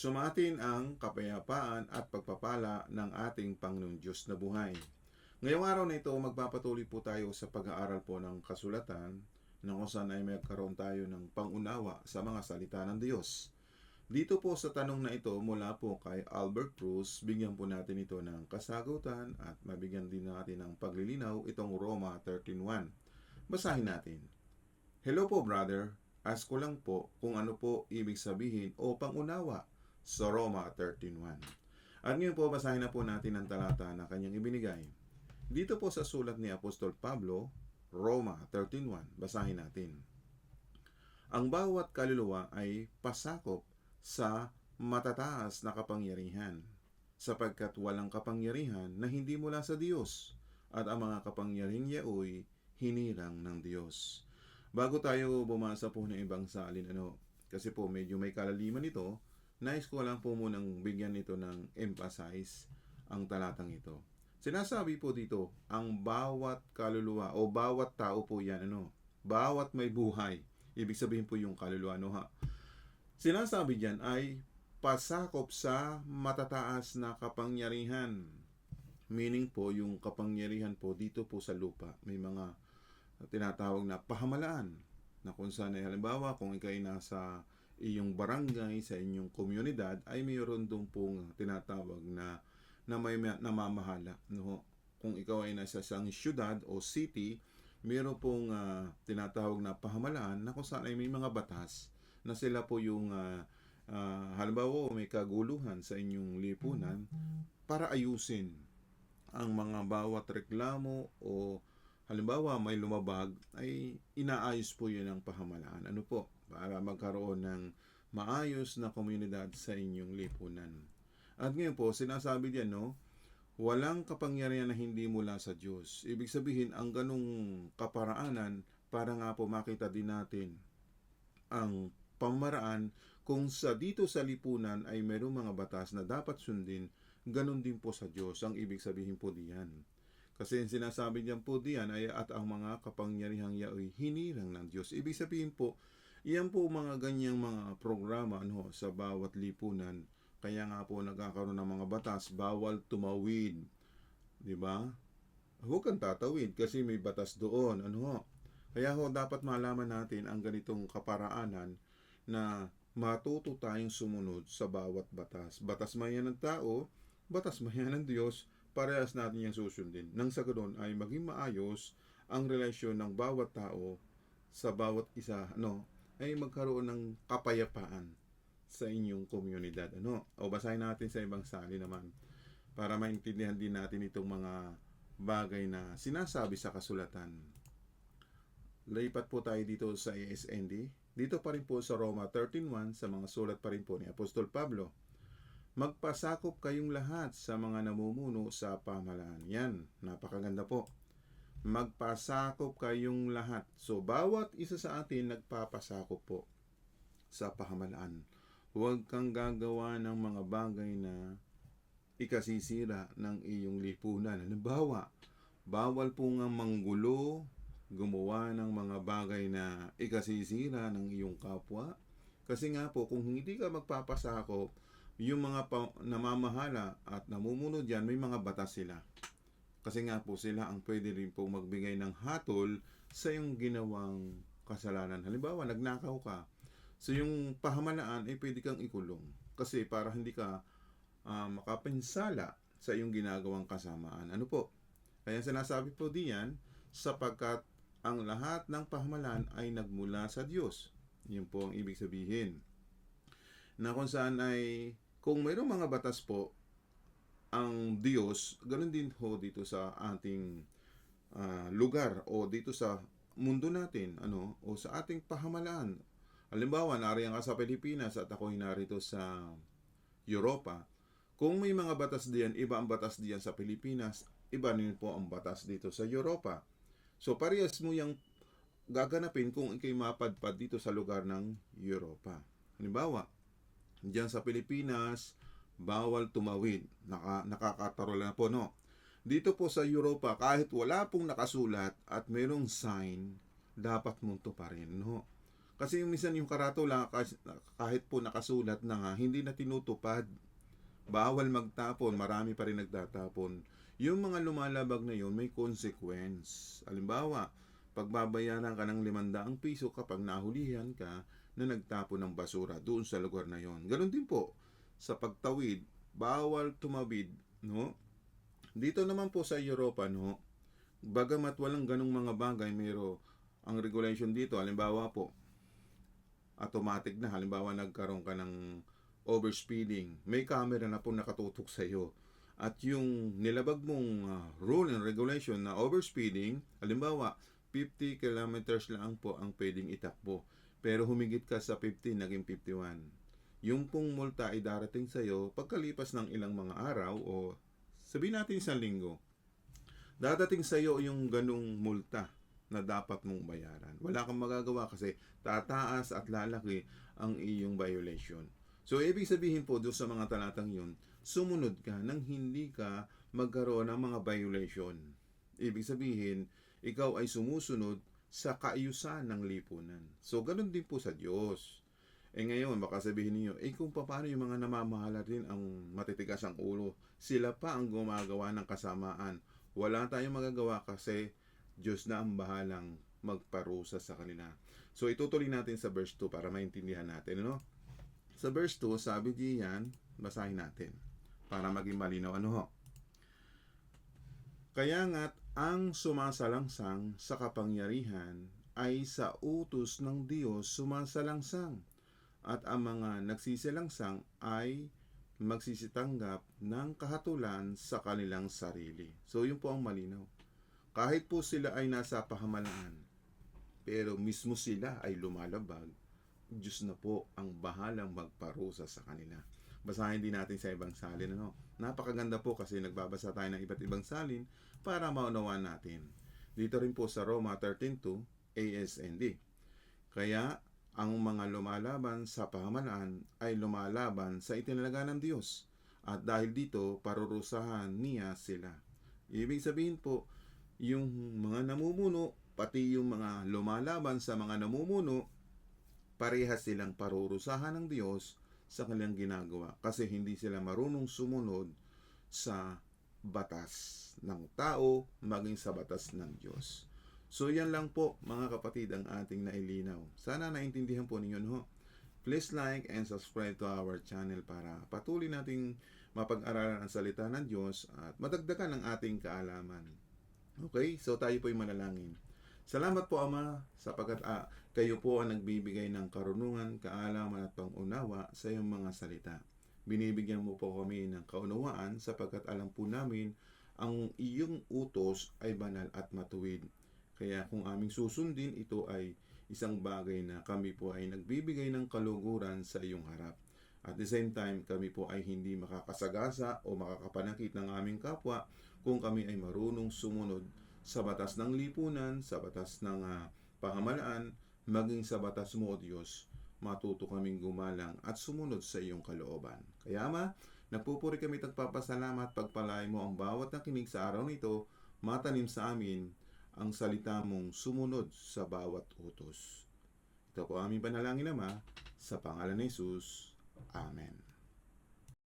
Sumatin ang kapayapaan at pagpapala ng ating Panginoong Diyos na buhay. Ngayong araw na ito, magpapatuloy po tayo sa pag-aaral po ng kasulatan na kung saan ay magkaroon tayo ng pangunawa sa mga salita ng Diyos. Dito po sa tanong na ito mula po kay Albert Cruz, bigyan po natin ito ng kasagutan at mabigyan din natin ng paglilinaw itong Roma 13.1. Basahin natin. Hello po brother, ask ko lang po kung ano po ibig sabihin o pangunawa sa Roma 13.1. At ngayon po basahin na po natin ang talata na kanyang ibinigay. Dito po sa sulat ni Apostol Pablo, Roma 13.1, basahin natin. Ang bawat kaluluwa ay pasakop sa matataas na kapangyarihan, sapagkat walang kapangyarihan na hindi mula sa Diyos, at ang mga kapangyarihang yaoy hinirang ng Diyos. Bago tayo bumasa po ng ibang salin, ano, kasi po medyo may kalaliman ito, nais ko lang po munang bigyan ito ng emphasize ang talatang ito. Sinasabi po dito, ang bawat kaluluwa o bawat tao po yan, ano, bawat may buhay, ibig sabihin po yung kaluluwa, no ha, Sinasabi diyan ay pasakop sa matataas na kapangyarihan. Meaning po, yung kapangyarihan po dito po sa lupa, may mga tinatawag na pahamalaan na kung saan ay halimbawa kung ikaw ay nasa iyong barangay, sa inyong komunidad, ay mayroon doon pong tinatawag na na may namamahala. No? Kung ikaw ay nasa isang syudad o city, mayroon pong uh, tinatawag na pahamalaan na kung saan ay may mga batas na sila po yung uh, uh, halimbawa may kaguluhan sa inyong lipunan para ayusin ang mga bawat reklamo o halimbawa may lumabag ay inaayos po yun ang pahamalaan. Ano po? Para magkaroon ng maayos na komunidad sa inyong lipunan. At ngayon po, sinasabi diyan, no, walang kapangyarihan na hindi mula sa Diyos. Ibig sabihin, ang ganong kaparaanan, para nga po makita din natin ang pamaraan kung sa dito sa lipunan ay mayroong mga batas na dapat sundin, ganun din po sa Diyos ang ibig sabihin po diyan. Kasi sinasabi diyan po diyan ay at ang mga kapangyarihang yaoy hinirang ng Diyos. Ibig sabihin po, iyan po mga ganyang mga programa ano, sa bawat lipunan. Kaya nga po nagkakaroon ng mga batas, bawal tumawid. Di ba? Huwag kang tatawid kasi may batas doon. Ano? Kaya ho, dapat malaman natin ang ganitong kaparaanan na matuto tayong sumunod sa bawat batas. Batas man yan ng tao, batas man yan ng Diyos, parehas natin yung susundin. Nang sa ganoon ay maging maayos ang relasyon ng bawat tao sa bawat isa, ano, ay magkaroon ng kapayapaan sa inyong komunidad. Ano? O basahin natin sa ibang sali naman para maintindihan din natin itong mga bagay na sinasabi sa kasulatan. Laipat po tayo dito sa ASND. Dito pa rin po sa Roma 13.1 sa mga sulat pa rin po ni Apostol Pablo. Magpasakop kayong lahat sa mga namumuno sa pamahalaan. Yan, napakaganda po. Magpasakop kayong lahat. So, bawat isa sa atin nagpapasakop po sa pamahalaan. Huwag kang gagawa ng mga bagay na ikasisira ng iyong lipunan. Halimbawa, bawal po nga manggulo, gumawa ng mga bagay na ikasisira ng iyong kapwa. Kasi nga po, kung hindi ka magpapasakop, yung mga pa- namamahala at namumuno dyan, may mga batas sila. Kasi nga po sila ang pwede rin po magbigay ng hatol sa yung ginawang kasalanan. Halimbawa, nagnakaw ka. So yung pahamalaan ay pwede kang ikulong. Kasi para hindi ka uh, makapinsala sa iyong ginagawang kasamaan. Ano po? Kaya sinasabi po diyan, sapagkat ang lahat ng pahamalan ay nagmula sa Diyos. Yun po ang ibig sabihin. Na kung saan ay, kung mayroong mga batas po, ang Diyos, ganun din ho dito sa ating uh, lugar o dito sa mundo natin, ano, o sa ating pahamalaan. Halimbawa, nariyan ka sa Pilipinas at ako narito sa Europa. Kung may mga batas diyan, iba ang batas diyan sa Pilipinas, iba rin po ang batas dito sa Europa. So parehas mo yung gaganapin kung ikay mapadpad dito sa lugar ng Europa. Halimbawa, diyan sa Pilipinas, bawal tumawid. Naka, nakakatarola na po, no? Dito po sa Europa, kahit wala pong nakasulat at mayroong sign, dapat mong to pa rin, no? Kasi yung minsan yung karatula kas- kahit po nakasulat na nga, hindi na tinutupad. Bawal magtapon, marami pa rin nagtatapon. Yung mga lumalabag na yun, may consequence. Halimbawa, pagbabayaran ka ng 500 piso kapag nahulihan ka na nagtapon ng basura doon sa lugar na yon. Ganon din po sa pagtawid, bawal tumawid, no? Dito naman po sa Europa, no, bagamat walang ganong mga bagay, mayro ang regulation dito, halimbawa po, automatic na, halimbawa nagkaroon ka ng overspeeding, may camera na po nakatutok sa iyo. At yung nilabag mong ah, rule and regulation na overspeeding, halimbawa, 50 kilometers lang po ang pwedeng itakbo. Pero humigit ka sa 50, naging 51. Yung pong multa ay darating sa iyo pagkalipas ng ilang mga araw o sabihin natin isang linggo. Dadating sa iyo yung ganung multa na dapat mong bayaran. Wala kang magagawa kasi tataas at lalaki ang iyong violation. So, ibig sabihin po doon sa mga talatang yun, sumunod ka nang hindi ka magkaroon ng mga violation. Ibig sabihin, ikaw ay sumusunod sa kaayusan ng lipunan. So, ganun din po sa Diyos. Eh ngayon, baka sabihin niyo, eh kung paano yung mga namamahala din ang matitigas ang ulo, sila pa ang gumagawa ng kasamaan. Wala tayong magagawa kasi Diyos na ang bahalang magparusa sa kanila. So itutuloy natin sa verse 2 para maintindihan natin, ano? Sa verse 2, sabi diyan, basahin natin para maging malinaw ano ho. Kaya nga't ang sumasalangsang sa kapangyarihan ay sa utos ng Diyos sumasalangsang at ang mga nagsisilangsang ay magsisitanggap ng kahatulan sa kanilang sarili. So yun po ang malinaw. Kahit po sila ay nasa pahamalaan, pero mismo sila ay lumalabag, Diyos na po ang bahalang magparusa sa kanila. Basahin din natin sa ibang salin. Ano? Napakaganda po kasi nagbabasa tayo ng iba't ibang salin para maunawaan natin. Dito rin po sa Roma 13.2 ASND. Kaya ang mga lumalaban sa pahamalaan ay lumalaban sa itinalaga ng Diyos. At dahil dito, parurusahan niya sila. Ibig sabihin po, yung mga namumuno, pati yung mga lumalaban sa mga namumuno, parehas silang parurusahan ng Diyos sa kanilang ginagawa kasi hindi sila marunong sumunod sa batas ng tao maging sa batas ng Diyos. So yan lang po mga kapatid ang ating nailinaw. Sana naintindihan po ninyo no. Please like and subscribe to our channel para patuloy nating mapag-aralan ang salita ng Diyos at madagdagan ang ating kaalaman. Okay? So tayo po ay manalangin. Salamat po Ama sapagkat ah, kayo po ang nagbibigay ng karunungan, kaalaman at pangunawa sa iyong mga salita. Binibigyan mo po kami ng kaunawaan sapagkat alam po namin ang iyong utos ay banal at matuwid. Kaya kung aming susundin, ito ay isang bagay na kami po ay nagbibigay ng kaluguran sa iyong harap. At the same time, kami po ay hindi makakasagasa o makakapanakit ng aming kapwa kung kami ay marunong sumunod sa batas ng lipunan, sa batas ng ah, pahamalaan, maging sa batas mo, O Diyos, matuto kaming gumalang at sumunod sa iyong kalooban. Kaya ma, nagpupuri kami at papasalamat pagpalay mo ang bawat nakinig sa araw nito, matanim sa amin ang salita mong sumunod sa bawat utos. Ito po aming panalangin, Ama, sa pangalan ni Jesus. Amen.